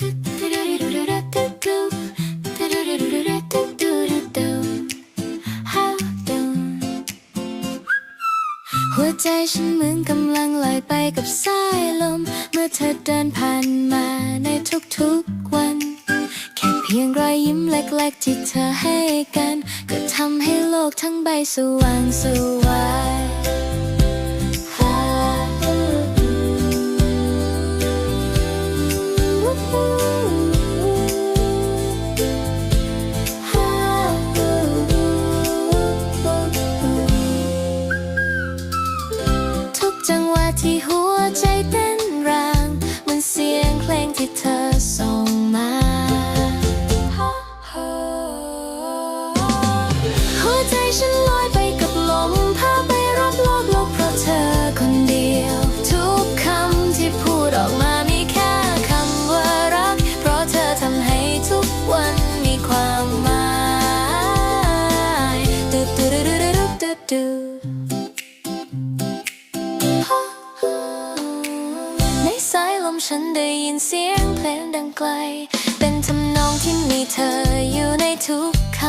หัวใจฉันเหมือนกำลังลอยไปกับสายลม เมื่อเธอเดินผ่านมาในทุกๆวัน แค่เพียงรอยยิ้มเล็กๆที่เธอให้กัน ก็ทำให้โลกทั้งใบสว่างสวาย ตึ๊ดตึ๊ดตึ๊ดในสายลมฉันได้ยินเสียงเพลงดังไกล เป็นทำนองที่มีเธออยู่ในทุกค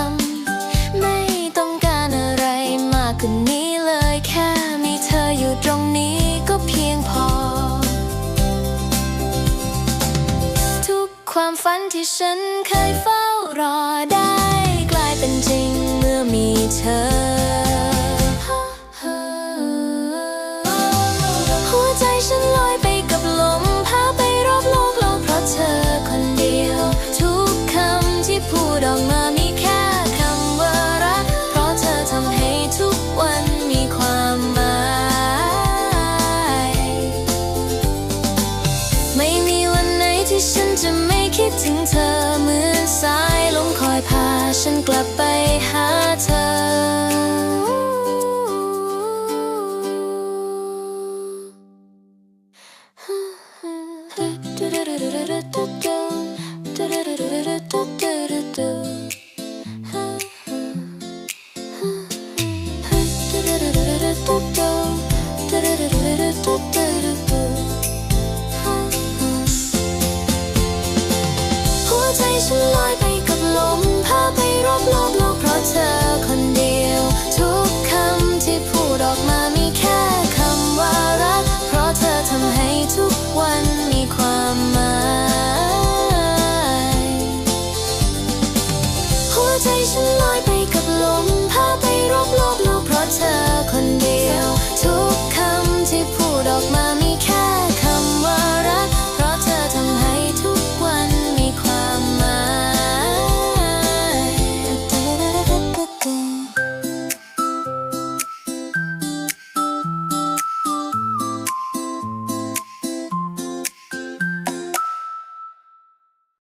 ำ ไม่ต้องการอะไรมากกว่านี้เลย แค่มีเธออยู่ตรงนี้ก็เพียงพอ ทุกความฝันที่ฉันเคยเฝ้ารอได้ กลายเป็นจริงเมื่อมีเธอ